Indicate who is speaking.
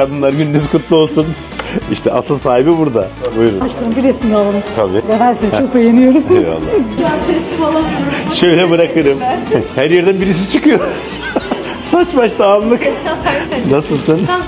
Speaker 1: Kadınlar gününüz kutlu olsun. İşte asıl sahibi burada. Buyurun.
Speaker 2: Başkanım bir resim alalım.
Speaker 1: Tabii.
Speaker 2: Ben sizi çok beğeniyorum.
Speaker 1: Eyvallah. Şöyle bırakırım. Her yerden birisi çıkıyor. Saç baş dağınık. Nasılsın?
Speaker 3: Tamam